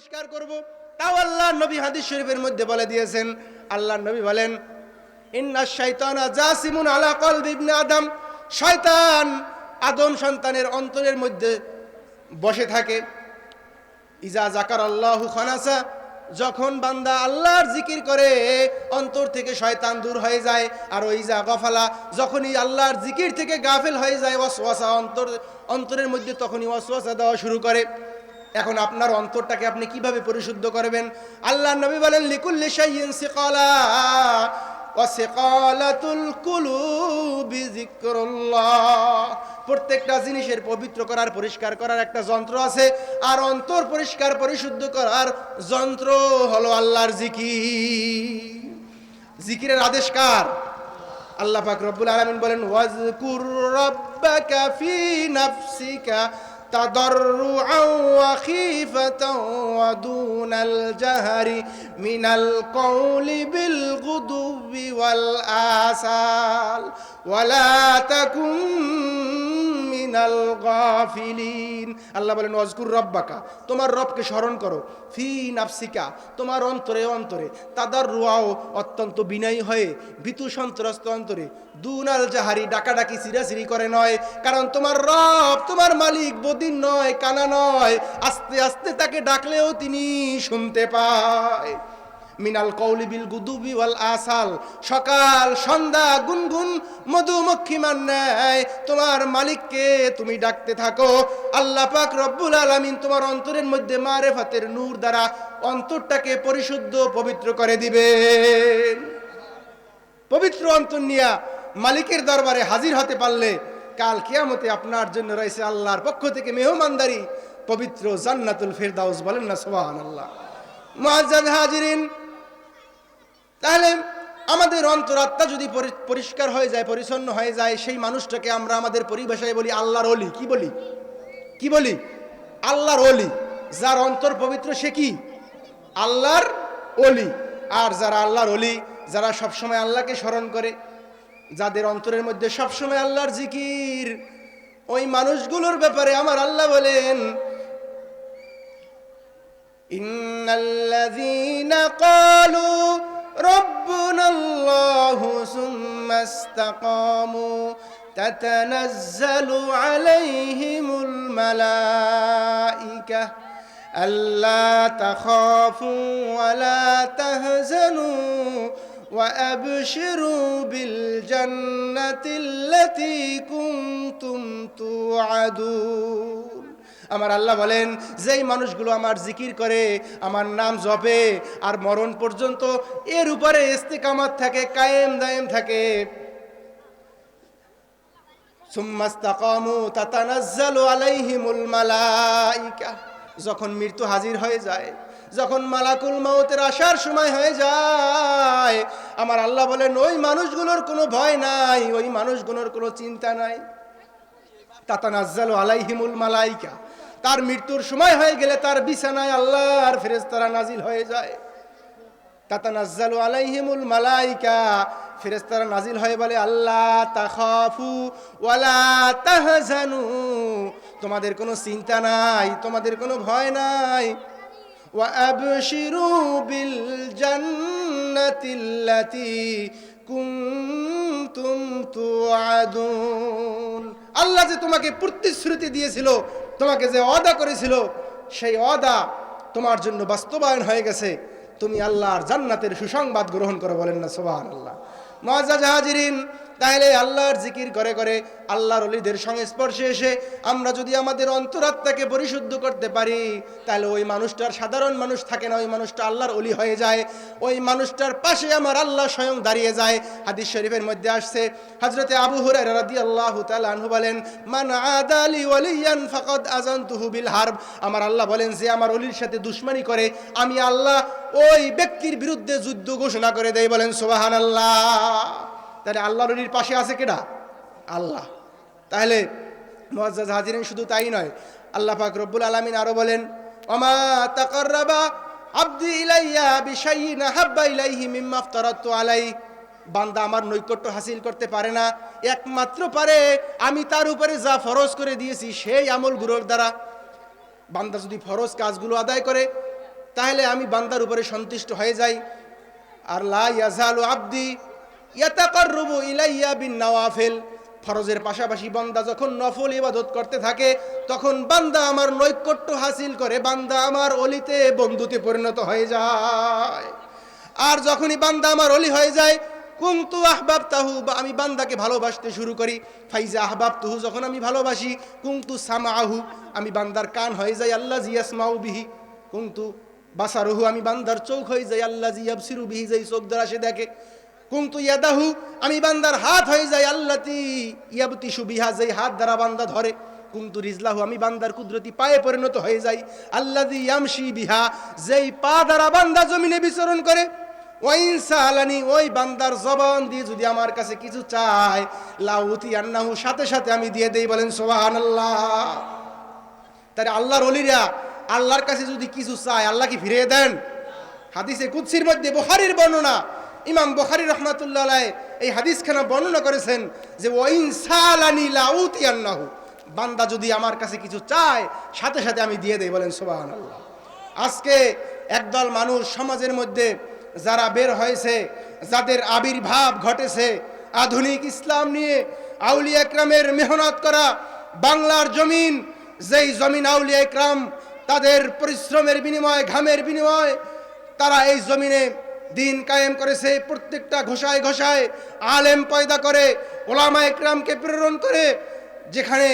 পরিষ্কার করব। তাও আল্লাহ নবী হাদিস শরীফের মধ্যে বলে দিয়েছেন, আল্লাহ নবী বলেন, ইন্না শাইতানা জাসিমুন আলা কলবি ইবনে আদম। শয়তান আদম সন্তানের অন্তরের মধ্যে বসে থাকে। ইজা জাকার আল্লাহু খানাসা। যখন বান্দা আল্লাহর জিকির করে, অন্তর থেকে শয়তান দূর হয়ে যায়। আর ওই যা গফালা, যখনই আল্লাহর জিকির থেকে গাফেল হয়ে যায়, ওয়াসওয়াসা অন্তর অন্তরের মধ্যে তখনই ওয়াসওয়াসা দেওয়া শুরু করে। এখন আপনার অন্তরটাকে আপনি কীভাবে পরিশুদ্ধ করবেন? আল্লাহ নবী বলেন, লিকুল্লি শাইইন সিকালা প্রত্যেকটা জিনিসের পবিত্র করার, পরিষ্কার করার একটা যন্ত্র আছে। আর অন্তর পরিষ্কার, পরিশুদ্ধ করার যন্ত্র হলো আল্লাহর জিকির। জিকিরের আদেশ কার? আল্লাহ পাক রব্বুল আলামিন বলেন, ওয়াজকুর রাব্বাকা ফি নাফসিকা তাদাররুআন ওয়া খিফাতান ওয়া দুনাল জাহরি মিনাল কওলি বিল গুদুবি আল্লাহ বলেন, ওয়াজকুর রব্বাকা, তোমার রবকে স্মরণ করো, ফি নাফসিকা, তোমার অন্তরে অন্তরে তাদার রুয়াও অত্যন্ত বিনয়ী হয়ে, ভীতু সন্ত্রস্ত অন্তরে, দুনাল জাহারি ডাকাডাকি সিরাসিরি করে নয়, কারণ তোমার রব, তোমার মালিক বদিন নয়, কানা নয়, আস্তে আস্তে তাকে ডাকলেও তিনি শুনতে পায়। মিনাল কৌলি বিল গুদুবি ওয়াল আসাল। সকাল, সন্ধ্যা, গুনগুন, মধুমক্ষী ন্যায় তোমার মালিককে তুমি ডাকতে থাকো। আল্লাহ পাক রব্বুল আলামিন তোমার অন্তরের মধ্যে মারেফাতের নূর দ্বারা অন্তরটাকে পরিশুদ্ধ, পবিত্র করে দিবেন। পবিত্র অন্তর নিয়া মালিকের দরবারে হাজির হতে পারলে কাল কিয়ামতে আপনার জন্য রয়েছে আল্লাহর পক্ষ থেকে মেহমানদারি, পবিত্র জান্নাতুল ফেরদাউস বলেন না, সুবহানাল্লাহ। মুআজ্জাজ হাজিরিন তাহলে আমাদের অন্তরাত্মা যদি পরিষ্কার হয়ে যায়, পরিচ্ছন্ন হয়ে যায়, সেই মানুষটাকে আমরা আমাদের পরিভাষায় বলি আল্লাহর অলি কি বলি? কি বলি? আল্লাহর অলি যার অন্তর পবিত্র সে কি? আল্লাহর অলি আর যারা আল্লাহর অলি যারা সবসময় আল্লাহকে স্মরণ করে, যাদের অন্তরের মধ্যে সবসময় আল্লাহর জিকির, ওই মানুষগুলোর ব্যাপারে আমার আল্লাহ বলেন, ইন্নাল্লাযীনা ক্বালু ربنا الله ثم استقاموا تتنزل عليهم الملائكة ألا تخافوا ولا تهزنوا وأبشروا بالجنة التي كنتم توعدون আমার আল্লাহ বলেন, যেই মানুষগুলো আমার জিকির করে, আমার নাম জপে, আর মরণ পর্যন্ত এর উপরে ইস্তিকামাত থাকে, কায়েম দায়েম থাকে। যখন মৃত্যু হাজির হয়ে যায়, যখন মালাকুল মাউতের আসার সময় হয়ে যায়, আমার আল্লাহ বলেন, ওই মানুষগুলোর কোনো ভয় নাই, ওই মানুষগুলোর কোনো চিন্তা নাই। তাতানাজ্জালু আলাইহিমুল মালাইকা। তার মৃত্যুর সময় হয়ে গেলে তার বিছানায় আল্লাহর ফেরেস্তারা নাজিল হয়ে যায়। তাতা নাজ্জালু আলাইহিমুল মালাইকা ফেরেস্তারা নাজিল হয়ে বলে, আল্লাহ তাখাফু ওয়ালা তাহজানু, তোমাদের কোনো চিন্তা নাই, তোমাদের কোনো ভয় নাই। ওয়া আবশিরু বিল জান্নাতিল্লাতি কুনতুম তুআদুন। আল্লাহ যে তোমাকে প্রতিশ্রুতি দিয়েছিল, তোমাকে যে অদা করেছিল, সেই অদা তোমার জন্য বাস্তবায়ন হয়ে গেছে। তুমি আল্লাহর জান্নাতের সুসংবাদ গ্রহণ করে বলেন না সোবাহ আল্লাহ মাজা জাহাজিরিন তাহলে আল্লাহর জিকির করে করে আল্লাহর অলিদের সংস্পর্শে এসে আমরা যদি আমাদের অন্তরাত্মাকে পরিশুদ্ধ করতে পারি, তাহলে ওই মানুষটার সাধারণ মানুষ থাকে না, ওই মানুষটা আল্লাহর অলি হয়ে যায়। ওই মানুষটার পাশে আমার আল্লাহ স্বয়ং দাঁড়িয়ে যায়। হাদিস শরীফের মধ্যে আসছে হজরতে আবু হুরাই রাদি আল্লাহ আনহু বলেন, মান আদালি ওয়ালিয়ান ফাকাদ আজানতুহু বিল হারব। আমার আল্লাহ বলেন, যে আমার অলির সাথে দুশ্মনী করে, আমি আল্লাহ ওই ব্যক্তির বিরুদ্ধে যুদ্ধ ঘোষণা করে দেয় বলেন, সুবহানাল্লাহ। তাহলে আল্লাহ রলির পাশে আছে কেডা? আল্লাহ। তাহলে মুআজ্জাজ হাজিরিন শুধু তাই নয়, আল্লাহ পাক রব্বুল আলামিন আরও বলেন, ওমা তাকাররাবা আব্দি ইলাইয়া বিশাইইন হাব্বা ইলাইহি মিম্মা আফতারাতু আলাই বান্দা আমার নৈকট্য হাসিল করতে পারে না, একমাত্র পারে আমি তার উপরে যা ফরজ করে দিয়েছি সেই আমলগুলোর দ্বারা। বান্দা যদি ফরজ কাজগুলো আদায় করে, তাহলে আমি বান্দার উপরে সন্তুষ্ট হয়ে যাই। আর লা ইয়াজালু আব্দি ইয়াতাকাররুবু ইলাইয়া বিন নওয়াফিল। ফরজের পাশাপাশি বান্দা যখন নফল ইবাদত করতে থাকে, তখন বান্দা আমার নৈকট্য হাসিল করে, বান্দা আমার অলিতে বন্ধুতে পরিণত হয়ে যায়। আর যখনই বান্দা আমার অলি হয়ে যায়, কুন্তু আহবাব তাহু বা আমি বান্দাকে ভালোবাসতে শুরু করি। ফাইজা আহবাব তুহু যখন আমি ভালোবাসি, কুন্তু সামা আহু আমি বান্দার কান হয়ে যাই আল্লাহ জিয়াসমাউ বিহি। কুন্তু বাসারহু, আমি বান্দার চোখ হয়ে যাই আল্লাহ জিয়াব জিয়াবসিরু বিহি, যাই চোখ দ্বারা সে দেখে। কুন্তু ইয়াদাহু, আমি বান্দার হাত হয়ে যাই, আল্লাতি ইয়াবতি সুবিহা যেই হাত দ্বারা বান্দা ধরে। কুন্তু রিজলাহু, আমি বান্দার কুদরতি পায়ে পরিণত হয়ে যাই। আল্লাদি ইয়ামশি বিহা, যেই পা দ্বারা বান্দা জমিনে বিচরণ করে। ওয়াইন সালানি, ওই বান্দার জবান দিয়ে যদি আমার কাছে কিছু চায় লাউতি আন্নাহু, সাথে সাথে আমি দিয়ে দেই, বলেন সুবহানাল্লাহ। তাহলে আল্লাহর অলিরা আল্লাহর কাছে যদি কিছু চায়, আল্লাহ কি ফিরিয়ে দেন? হাদিসে কুৎসির মধ্যে, বুখারীর বর্ণনা ইমাম বুখারী রহমাতুল্লাহ এই হাদিসখানা বর্ণনা করেছেন যে ওয়াইন সালানি লাউতি আন্নাহু বান্দা যদি আমার কাছে কিছু চায়, সাথে সাথে আমি দিয়ে দেই, বলেন সুবহানাল্লাহ। আজকে একদল মানুষ সমাজের মধ্যে যারা বের হয়েছে, যাদের আবির্ভাব ঘটেছে, আধুনিক ইসলাম নিয়ে আউলিয়া একরামের মেহনত করা বাংলার জমিন, যেই জমিন আউলিয়া একরাম তাদের পরিশ্রমের বিনিময়ে, ঘামের বিনিময়ে তারা এই জমিনে দিন কায়েম করেছে প্রত্যেকটা ঘোষায় ঘোষায় আলেম পয়দা করে, ওলামা একরামকে প্রেরণ করে, যেখানে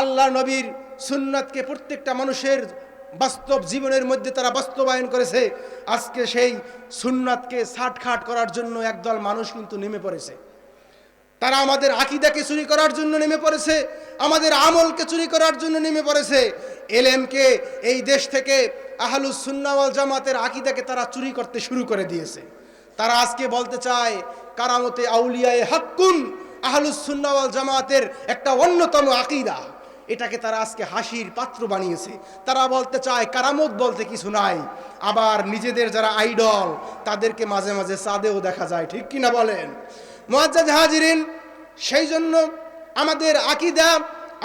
আল্লাহ নবীর সুন্নাতকে প্রত্যেকটা মানুষের বাস্তব জীবনের মধ্যে তারা বাস্তবায়ন করেছে। আজকে সেই সুন্নাতকে ছাটখাট করার জন্য একদল মানুষ কিন্তু নেমে পড়েছে। তারা আমাদের আকিদাকে চুরি করার জন্য নেমে পড়েছে, আমাদের আমলকে চুরি করার জন্য নেমে পড়েছে। এলেমকে এই দেশ থেকে আহলুস সুন্নাওয়াল জামাতের আকিদাকে তারা চুরি করতে শুরু করে দিয়েছে। তারা আজকে বলতে চায়, কারামতে আউলিয়ায়ে হাক্কুন আহলুস সুন্নাওয়াল জামাতের একটা অন্যতম আকিদা। এটাকে তারা আজকে হাসির পাত্র বানিয়েছে। তারা বলতে চায়, কারামত বলতে কিছু নাই। আবার নিজেদের যারা আইডল, তাদেরকে মাঝে মাঝে চাঁদেও দেখা যায়। ঠিক কিনা বলেন? মোয়াজ্জাজ হাজিরিন, সেই জন্য আমাদের আকিদা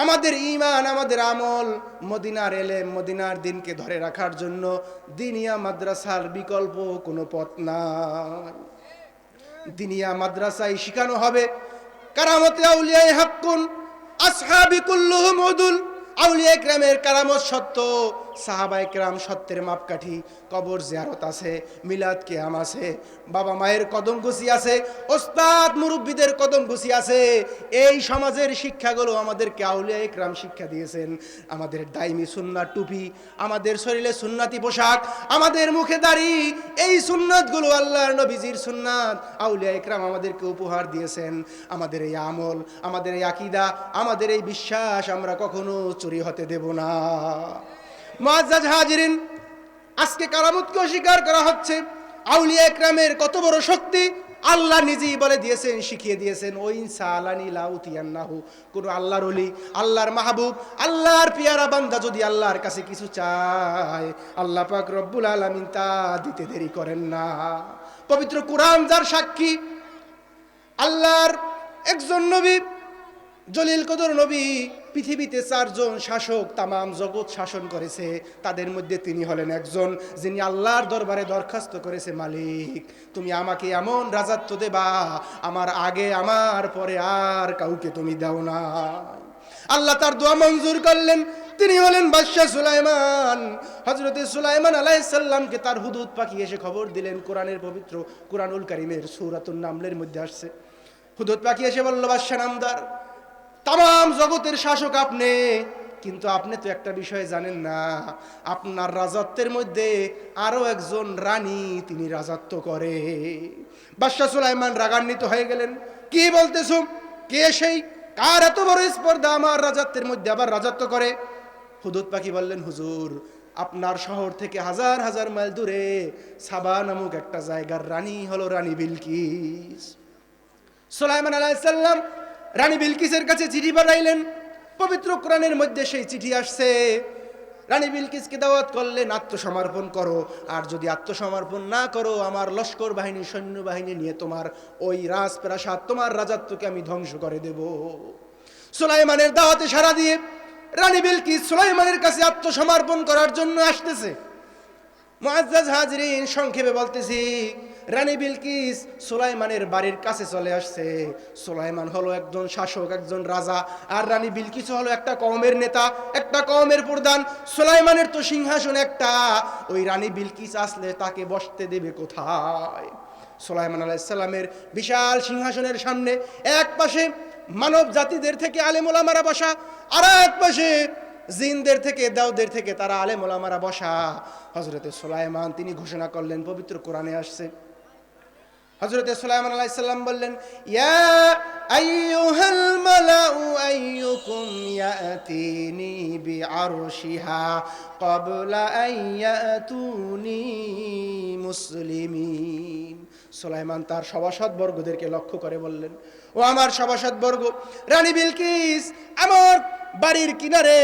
আমাদের ইমান আমাদের আমল মদিনার এলে মদিনার দিনকে ধরে রাখার জন্য দিনিয়া মাদ্রাসার বিকল্প কোনো পথ নাই। দিনিয়া মাদ্রাসায় শিখানো হবে কারামতে আউলিয়ায় হাক্কুন, আসহাবি কুল্লুহুম আউলিয়া গ্রামের কারামত সত্য। সাহাবা একরাম সত্যের মাপকাঠি, কবর জিয়ারত আছে, মিলাদ কেয়াম আছে, বাবা মায়ের কদম ঘুষি আছে, ওস্তাদ মুরব্বীদের কদম ঘুষি আছে। এই সমাজের শিক্ষাগুলো আমাদেরকে আউলিয়া একরাম শিক্ষা দিয়েছেন। আমাদের দাইমি সুন্নাত টুপি, আমাদের শরীরে সুন্নাতি পোশাক, আমাদের মুখে দাড়ি, এই সুন্নাতগুলো আল্লাহর নবীজির সুন্নাত। আউলিয়া একরাম আমাদেরকে উপহার দিয়েছেন। আমাদের এই আমল, আমাদের এই আকিদা, আমাদের এই বিশ্বাস আমরা কখনো চুরি হতে দেব না। মুআজ্জাজ হাজিরিন, আজকে কারামতকে অস্বীকার করা হচ্ছে। আউলিয়া একরামের কত বড় শক্তি, আল্লাহ নিজেই বলে দিয়েছেন, শিখিয়ে দিয়েছেন, ওই সালানি লাউতিয়ান্নাহু কোন আল্লাহর অলি আল্লাহর মাহবুব, আল্লাহর পিয়ারা বান্দা যদি আল্লাহর কাছে কিছু চায়, আল্লাহ পাক রব্বুল আলামিন তা দিতে দেরি করেন না। পবিত্র কোরআন যার সাক্ষী, আল্লাহর একজন নবী, জলিল কদর নবী পৃথিবীতে চারজন শাসক তামাম জগৎ শাসন করেছে, তাদের মধ্যে তিনি হলেন একজন, যিনি আল্লাহর দরবারে দরখাস্ত করেছে মালিক। তুমি আমাকে এমন রাজাত্ব দেবা, আমার আগে, আমার পরে আর কাউকে তুমি দাও না। আল্লাহ তার দোয়া মঞ্জুর করলেন, তিনি হলেন বাদশাহ সুলাইমান। হজরতে সুলাইমান আলাইসাল্লামকে তার হুদুদ পাখি এসে খবর দিলেন, কোরআনের পবিত্র কোরআনুল করিমের সৌরাতুল নামলের মধ্যে আসছে। হুদুদ পাখি এসে বলল, বাদশাহ নামদার তাম জগতের শাসক আপনি, কিন্তু আপনি তো একটা বিষয় জানেন না, আপনার রাজত্বের মধ্যে আরও একজন রানী তিনি রাজত্ব করে। বাদশাহ সুলাইমান রাগান্বিত হয়ে গেলেন, কি বলতেছ? কে সেই? কার এত বড় স্পর্ধা আমার রাজত্বের মধ্যে আবার রাজত্ব করে? হুদুদ পাখি বললেন, হুজুর, আপনার শহর থেকে হাজার হাজার মাইল দূরে সাবা নামক একটা জায়গার রানী হলো রানী বিলকিস। সুলাইমান আলাইসাল্লাম রানী বিলকিসের কাছে চিঠি পাঠাইলেন। পবিত্র কোরআনের মধ্যে সেই চিঠি আসছে। রানী বিলকিসকে দাওয়াত করলেন, আত্মসমর্পণ করো। আর যদি আত্মসমর্পণ না করো, আমার লস্কর বাহিনী সৈন্যবাহিনী নিয়ে তোমার ওই রাজপ্রাসাদ, তোমার রাজত্বকে আমি ধ্বংস করে দেব। সুলাইমানের দাওয়াতে সারা দিয়ে রানী বিলকিস সুলাইমানের কাছে আত্মসমর্পণ করার জন্য আসতেছে। মুআজ্জাজ হাজরিন সংক্ষেপে বলতেছি রানী বিলকিস সুলাইমানের বাড়ির কাছে চলে আসছে। সুলাইমান হলো একজন শাসক, একজন রাজা, আর রানী বিলকিস হলো একটা কওমের নেতা, একটা কওমের প্রধান। সুলাইমানের তো সিংহাসন একটা, ওই রানী বিলকিস আসলে তাকে বসতে দেবে কোথায়? সুলাইমান আলাইসাল্লামের বিশাল সিংহাসনের সামনে এক পাশে মানব জাতিদের থেকে আলেমুলামারা বসা, আর এক পাশে জিনদের থেকে, দাউদের থেকে তারা আলেমুলামারা বসা। হজরতে সুলাইমান, তিনি ঘোষণা করলেন, পবিত্র কোরআনে আসছে হজরতে সুলাইমান আলাইসাল্লাম বললেন ইয়া আইয়ুহাল মালাউ আইয়ুকুম ইয়াতিনি বিআরশিহা ক্বাবলা আন ইয়াতুনি মুসলিমিন। সুলাইমান তার সভাসদ বর্গদেরকে লক্ষ্য করে বললেন, ও আমার সভাসদ বর্গ, রানী বিলকিস, আমার বাড়ির কিনারে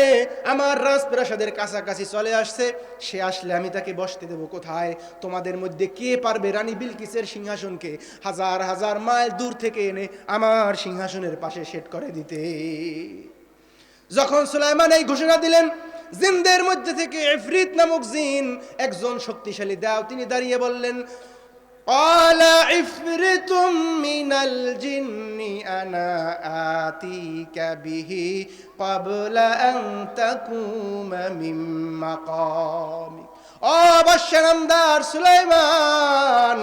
আমার রাজপ্রাসাদের কাছাকাছি চলে আসছে। সে আসলে আমি তাকে বসতে দেব কোথায়? তোমাদের মধ্যে কে পারবে রানী বিলকিসের সিংহাসনকে হাজার হাজার মাইল দূর থেকে এনে আমার সিংহাসনের পাশে সেট করে দিতে? যখন সুলাইমান এই ঘোষণা দিলেন, জিনদের মধ্যে থেকে এফরিত নামক জিন একজন শক্তিশালী দাও তিনি দাঁড়িয়ে বললেন قال عفرت من الجن أنا آتيك به قبل أن تقوم من مقامك অবশ্যনামদার সুলাইমান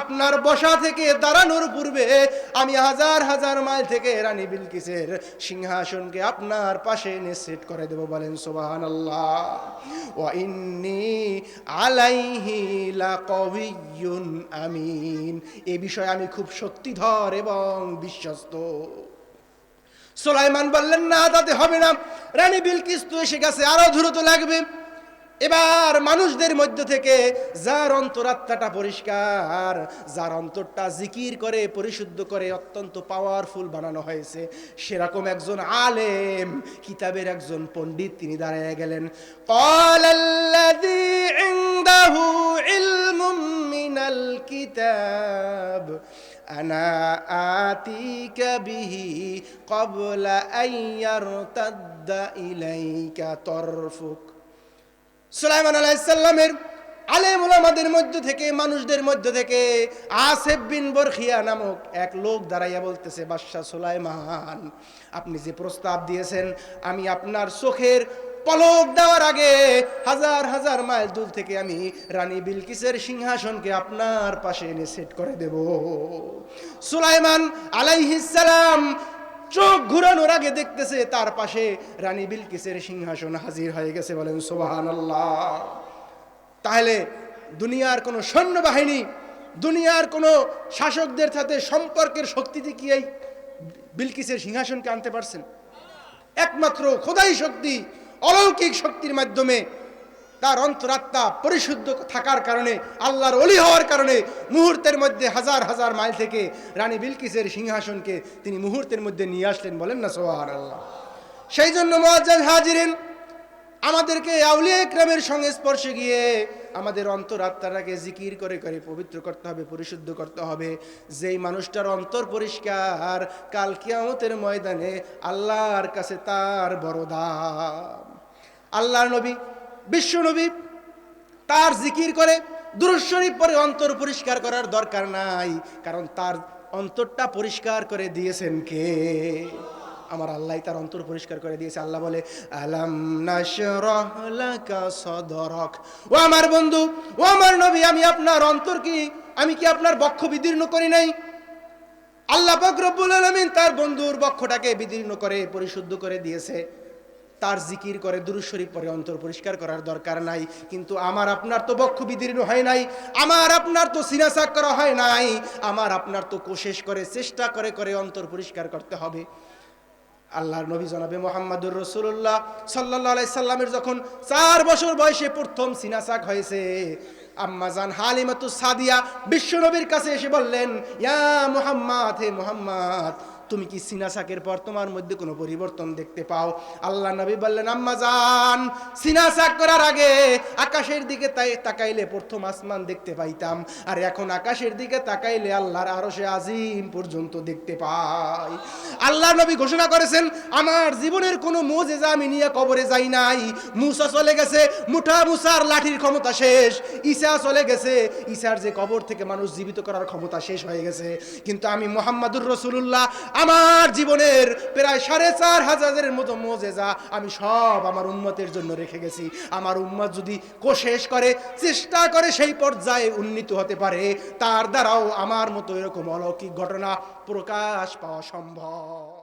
আপনার বসা থেকে দাঁড়ানোর পূর্বে আমি হাজার হাজার মাইল থেকে রানী বিলকিসের সিংহাসনকে আপনার পাশে এনে সেট করে দেব বলেন সোবাহান আল্লাহ ওয়া ইন্নি আলাইহি লাকাবিয়্যুন আমিন। এ বিষয়ে আমি খুব শক্তিধর এবং বিশ্বস্ত। সোলাইমান বললেন, না, তাতে হবে না। রানী বিলকিস তো এসে গেছে, আরও দ্রুত লাগবে। এবার মানুষদের মধ্য থেকে যার অন্তরাত্মাটা পরিষ্কার, যার অন্তরটা জিকির করে, পরিশুদ্ধ করে অত্যন্ত পাওয়ারফুল বানানো হয়েছে, সেরকম একজন আলেম, কিতাবের একজন পণ্ডিত তিনি দাঁড়ায় গেলেন। কিতাব, আনা কবলা আইয়ার ইলাইকা তরফুক। সুলাইমান আলাইসাল্লামের আলেম ওলামাদের মধ্য থেকে, মানুষদের মধ্য থেকে আসেফ বিন বরখিয়া নামক এক লোক দাঁড়াইয়া বলতেছে বাদশাহ সুলাইমান, আপনি যে প্রস্তাব দিয়েছেন, আমি আপনার চোখের পলক দেওয়ার আগে হাজার হাজার মাইল দূর থেকে আমি রানী বিলকিসের সিংহাসনকে আপনার পাশে এনে সেট করে দেব। সুলাইমান আলাইহিসালাম চোখ ঘুরানোর আগে দেখতেছে তার পাশে রানী বিলকিসের সিংহাসন হাজির হয়ে গেছে বলেন সোবাহান তাহলে দুনিয়ার কোনো সৈন্যবাহিনী, দুনিয়ার কোনো শাসকদের সাথে সম্পর্কের শক্তিতে কি এই বিলকিসের সিংহাসনকে আনতে পারছেন? একমাত্র খোদাই শক্তি, অলৌকিক শক্তির মাধ্যমে তার অন্তরাত্মা পরিশুদ্ধ থাকার কারণে, আল্লাহর অলি হওয়ার কারণে মুহূর্তের মধ্যে হাজার হাজার মাইল থেকে রানী বিলকিসের সিংহাসনকে তিনি মুহূর্তের মধ্যে নিয়ে আসলেন বলেন না সোহার আল্লাহ সেই জন্য মহাজাজ হাজিরেন, আমাদেরকে আউলিয়া ইকরামের সঙ্গে স্পর্শে গিয়ে আমাদের অন্তরাত্মাটাকে জিকির করে করে পবিত্র করতে হবে, পরিশুদ্ধ করতে হবে। যেই মানুষটার অন্তর পরিষ্কার, কাল কিয়ামতের ময়দানে আল্লাহর কাছে তার বড় দাম। আল্লাহর নবী বিশ্ব নবী তার জিকির করে দুরুশরীফ পরে অন্তর পরিষ্কার করার দরকার নাই, কারণ তার অন্তরটা পরিষ্কার করে দিয়েছেন কে? আমার আল্লাহ তার অন্তর পরিষ্কার করে দিয়েছে। আল্লাহ বলে, আলাম সদরক। ও আমার বন্ধু, ও আমার নবী, আমি আপনার অন্তর কি, আমি কি আপনার বক্ষ বিদীর্ণ করি নাই? আল্লাহ পাক রব্বুল আলামিন তার বন্ধুর বক্ষটাকে বিদীর্ণ করে, পরিশুদ্ধ করে দিয়েছে। তার জিকির করে দুরুশরীফ পরে অন্তর পরিষ্কার করার দরকার নাই। কিন্তু আমার আপনার তো বক্ষ বিদীর্ণ হয় নাই, আমার আপনার তো সিনাসাক করা হয় নাই, আমার আপনার তো কোশেষ করে, চেষ্টা করে করে অন্তর পরিষ্কার করতে হবে। আল্লাহর নবী জনাবে মোহাম্মদুর রসুল্লাহ সাল্লাহ সাল্লামের যখন চার বছর বয়সে প্রথম সিনাসাক হয়েছে আম্মাজান হালিমাতু সাদিয়া বিশ্ব নবীর কাছে এসে বললেন, ইয়া মুহাম্মদ, হে মুহাম্মদ তুমি কি সিনাসাকের পর তোমার মধ্যে কোনো পরিবর্তন দেখতে পাও? আল্লাহ নবী বললেন, আম্মা যান সিনাসাক করার আগে আকাশের দিকে তাই তাকাইলে প্রথম আসমান দেখতে পাইতাম, আর এখন আকাশের দিকে তাকাইলে আল্লাহর আরও সে আজিম পর্যন্ত দেখতে পাই। আল্লাহ নবী ঘোষণা করেছেন, আমার জীবনের কোনো মোজেজা আমি নিয়ে কবরে যাই নাই। মুসা চলে গেছে, মুঠা মুসার লাঠির ক্ষমতা শেষ। ঈসা চলে গেছে, ঈসার যে কবর থেকে মানুষ জীবিত করার ক্ষমতা শেষ হয়ে গেছে। কিন্তু আমি মোহাম্মদুর রসুল্লাহ আমার জীবনের প্রায় সাড়ে চার হাজারের মতো মোজেজা আমি সব আমার উন্মতের জন্য রেখে গেছি। আমার উন্মত যদি কোশেষ করে, চেষ্টা করে সেই পর্যায়ে উন্নীত হতে পারে, তার দ্বারাও আমার মতো এরকম অলৌকিক ঘটনা প্রকাশ পাওয়া সম্ভব।